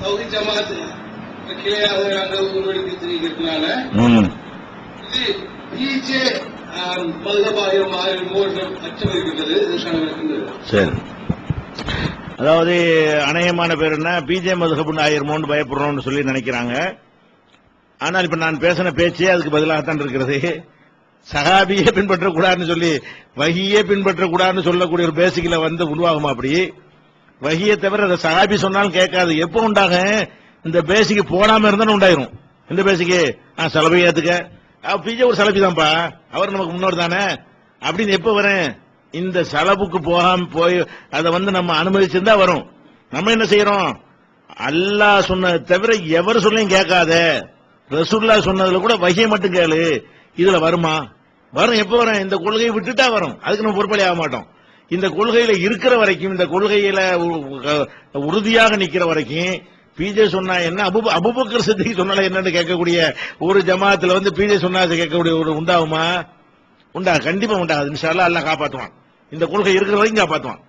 தௌஹி ஜமாத் கிளையாக நாங்கள் உருவெடுத்திருக்கிறதுனால ம். இது பிஜே மதுகபாக மாறுமோ என்ற அச்சம் இருக்கின்றது. இதற்கான இருக்கின்றது சரி. அதாவது அநேகமான பேர் என்ன பிஜே மதுகபுன்னு ஆயிருமோன்னு பயப்படுறோம்னு சொல்லி நினைக்கிறாங்க. ஆனால் இப்ப நான் பேசின பேச்சே அதுக்கு பதிலாகத்தான் இருக்கிறது. சகாபியே பின்பற்றக்கூடாதுன்னு சொல்லி வகியே பின்பற்றக்கூடாதுன்னு சொல்லக்கூடிய ஒரு பேசிக்கல வந்து உருவாகுமா அப்படி? வகியை தவிர அதை சகாபி சொன்னாலும் கேட்காது. எப்போ உண்டாக? இந்த பேசிக்கு போடாம இருந்தாலும் உண்டாயிரும். இந்த பேசிக்கு? ஆ சலபை ஏத்துக்க. பிஜே ஒரு சலபி தான்ப்பா. அவர் நமக்கு முன்னோர் தானே. அப்படின்னு எப்ப வரேன்? இந்த சலபுக்கு போகாம போய் அதை வந்து நம்ம அனுமதிச்சிருந்தா வரும். நம்ம என்ன செய்யறோம்? அல்லாஹ் சொன்னதை தவிர எவர் சொல்லையும் கேட்காத. ரசூல்லா சொன்னதுல கூட வகையை மட்டும் கேளு. இதுல வருமா? வரும் எப்ப வரும் இந்த கொள்கையை விட்டுட்டா வரும். அதுக்கு நம்ம பொறுப்பளி ஆக மாட்டோம். இந்த கொள்கையில இருக்கிற வரைக்கும் இந்த கொள்கையில உறுதியாக நிக்கிற வரைக்கும் பிஜே சொன்னா என்ன? அபு அபுபக்கர் சித்திக்கு சொன்னால என்னன்னு கேட்கக்கூடிய ஒரு ஜமாத்துல வந்து பிஜே சொன்னா கேட்கக்கூடிய ஒரு உண்டாகுமா? உண்டா? கண்டிப்பா உண்டாகுது. இன்ஷா எல்லாம் காப்பாற்றுவான் இந்த கொள்கை இருக்கிற வரைக்கும் காப்பாத்துவான்.